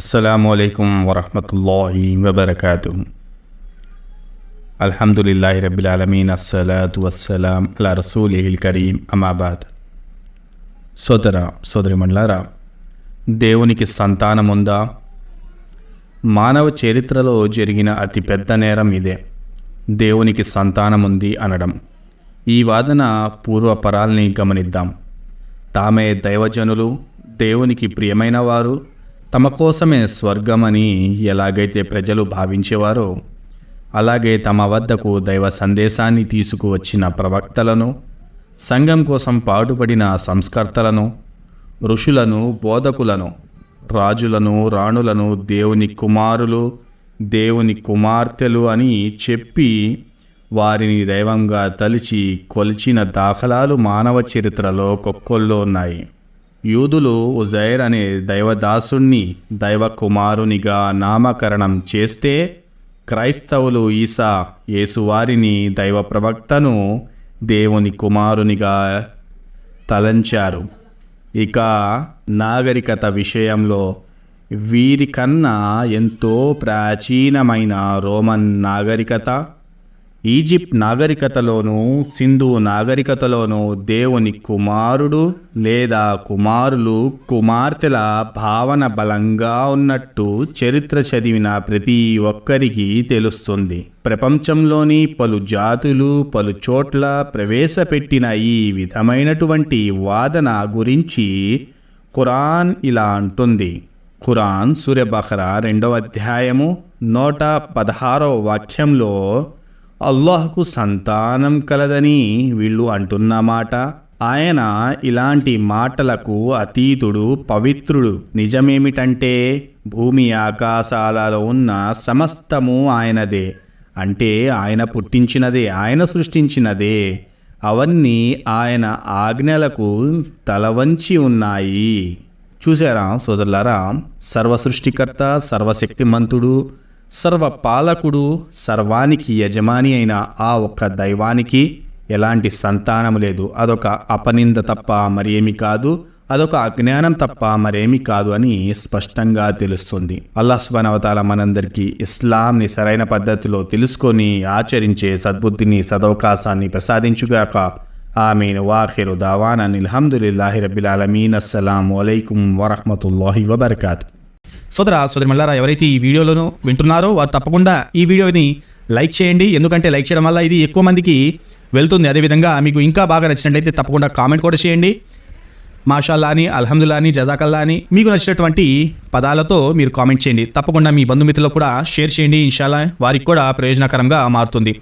అస్సలం అయికం వరహమతుల్లాహి వబర్కాతు అల్హమ్దుల్లాహి రబిల్ అలమీన్ అస్సలాతు వస్సలాం అలా రసూల్ ఇహిల్ కరీం అమాబాద్ సోదర మండలారా దేవునికి సంతానం ఉందా మానవ చరిత్రలో జరిగిన అతి పెద్ద నేరం ఇదే. దేవునికి సంతానం ఉంది అనడం. ఈ వాదన పూర్వపరాల్ని గమనిద్దాం. తామే దైవజనులు దేవునికి ప్రియమైన వారు తమ కోసమే స్వర్గమని ఎలాగైతే ప్రజలు భావించేవారో అలాగే తమ వద్దకు దైవ సందేశాన్ని తీసుకువచ్చిన ప్రవక్తలను సంఘం కోసం పాటుపడిన సంస్కర్తలను ఋషులను బోధకులను రాజులను రాణులను దేవుని కుమారులు దేవుని కుమార్తెలు అని చెప్పి వారిని దైవంగా తలిచి కొలిచిన దాఖలాలు మానవ చరిత్రలో కొక్కొల్లో ఉన్నాయి. యూదులు ఉజైర్ అనే దైవదాసుణ్ణి దైవ కుమారునిగా నామకరణం చేస్తే క్రైస్తవులు ఈసా యేసువారిని దైవ ప్రవక్తను దేవుని కుమారునిగా తలంచారు. ఇక నాగరికత విషయంలో వీరికన్నా ఎంతో ప్రాచీనమైన రోమన్ నాగరికత ఈజిప్ట్ నాగరికతలోనూ సింధు నాగరికతలోనూ దేవుని కుమారుడు లేదా కుమారులు కుమార్తెల భావన బలంగా ఉన్నట్టు చరిత్ర చదివిన ప్రతి ఒక్కరికి తెలుస్తుంది. ప్రపంచంలోని పలు జాతులు పలు చోట్ల ప్రవేశపెట్టిన ఈ విధమైనటువంటి వాదన గురించి ఖురాన్ ఇలా అంటుంది. ఖురాన్ సూర్యబహ్రా రెండవ అధ్యాయము నూట పదహారవ వాక్యంలో అల్లాహ్కు సంతానం కలదని వీళ్ళు అంటున్నమాట. ఆయన ఇలాంటి మాటలకు అతీతుడు పవిత్రుడు నిజమేమిటంటే భూమి ఆకాశాలలో ఉన్న సమస్తము ఆయనదే. అంటే ఆయన పుట్టించినదే ఆయన సృష్టించినదే. అవన్నీ ఆయన ఆజ్ఞలకు తలవంచి ఉన్నాయి. చూసారా సోదరులారా? సర్వసృష్టికర్త సర్వశక్తిమంతుడు సర్వపాలకుడు సర్వానికి యజమాని అయిన ఆ ఒక్క దైవానికి ఎలాంటి సంతానం లేదు. అదొక అపనింద తప్ప మరేమి కాదు. అదొక అజ్ఞానం తప్ప మరేమి కాదు అని స్పష్టంగా తెలుస్తుంది. అల్లాహ్ సుబానవతాల మనందరికీ ఇస్లాంని సరైన పద్ధతిలో తెలుసుకొని ఆచరించే సద్బుద్ధిని సదవకాశాన్ని ప్రసాదించుగాక ఆమీన్. వాఖిరు దావానా నిల్హమ్దుల్లాహి అల్హమ్దుల్లాహి రబ్బిల్ అస్సలం వలైకుం వరహమతుల్లాహి వబర్కాతు. సోదర సోదరి మల్లారా ఎవరైతే ఈ వీడియోలను వింటున్నారో వారు తప్పకుండా ఈ వీడియోని లైక్ చేయండి. ఎందుకంటే లైక్ చేయడం వల్ల ఇది ఎక్కువ మందికి వెళ్తుంది. అదేవిధంగా మీకు ఇంకా బాగా నచ్చినట్లయితే తప్పకుండా కామెంట్ కూడా చేయండి. మాషాల్లా అని అల్హమ్దుల్లా అని జజాకల్లా అని మీకు నచ్చినటువంటి పదాలతో మీరు కామెంట్ చేయండి. తప్పకుండా మీ బంధుమిత్రులకు కూడా షేర్ చేయండి. ఇన్షాల్లా వారికి కూడా ప్రయోజనకరంగా మారుతుంది.